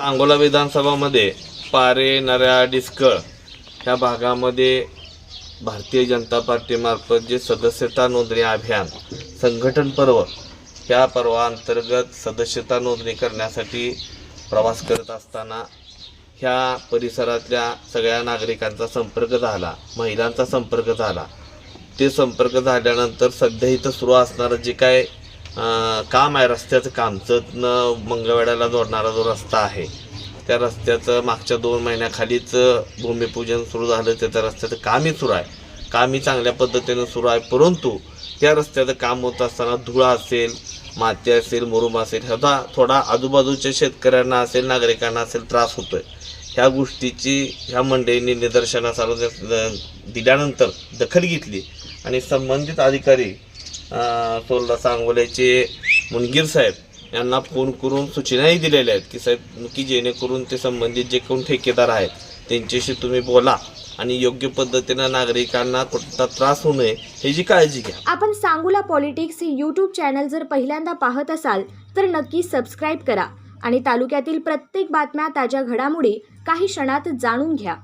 सांगोला विधानसभामध्ये पारे नऱ्या डिस्कळ ह्या भागामध्ये भारतीय जनता पार्टीमार्फत जे सदस्यता नोंदणी अभियान संघटन पर्व ह्या पर्वाअंतर्गत सदस्यता नोंदणी करण्यासाठी प्रवास करत असताना ह्या परिसरातल्या सगळ्या नागरिकांचा संपर्क झाला महिलांचा संपर्क झाला. ते संपर्क झाल्यानंतर सध्या इथं सुरू असणारं जे काय काम आहे रस्त्याचं कामचं मंगळवेड्याला जोडणारा जो रस्ता आहे त्या रस्त्याचं मागच्या दोन महिन्याखालीच भूमिपूजन सुरू झालं. त्याच्या रस्त्याचं कामही सुरू आहे. कामही चांगल्या पद्धतीनं सुरू आहे. परंतु त्या रस्त्याचं काम होत असताना धुळा असेल माती असेल मुरुम असेल ह्याचा थोडा आजूबाजूच्या शेतकऱ्यांना असेल नागरिकांना असेल त्रास होतो आहे ह्या गोष्टीची ह्या मंडळींनी निदर्शनास दिल्यानंतर दखल घेतली आणि संबंधित अधिकारी सोल्ला सांगोल्याचे मुनगीर साहेब यांना फोन करून सूचनाही दिलेल्या आहेत की साहेब की जेणेकरून ते संबंधित जे कोण ठेकेदार आहेत त्यांच्याशी तुम्ही बोला आणि योग्य पद्धतीनं नागरिकांना कोणता त्रास होऊ नये ह्याची काळजी घ्या. आपण सांगूला पॉलिटिक्स हे यूट्यूब चॅनल जर पहिल्यांदा पाहत असाल तर नक्की सबस्क्राईब करा आणि तालुक्यातील प्रत्येक बातम्या ताज्या घडामोडी काही क्षणात जाणून घ्या.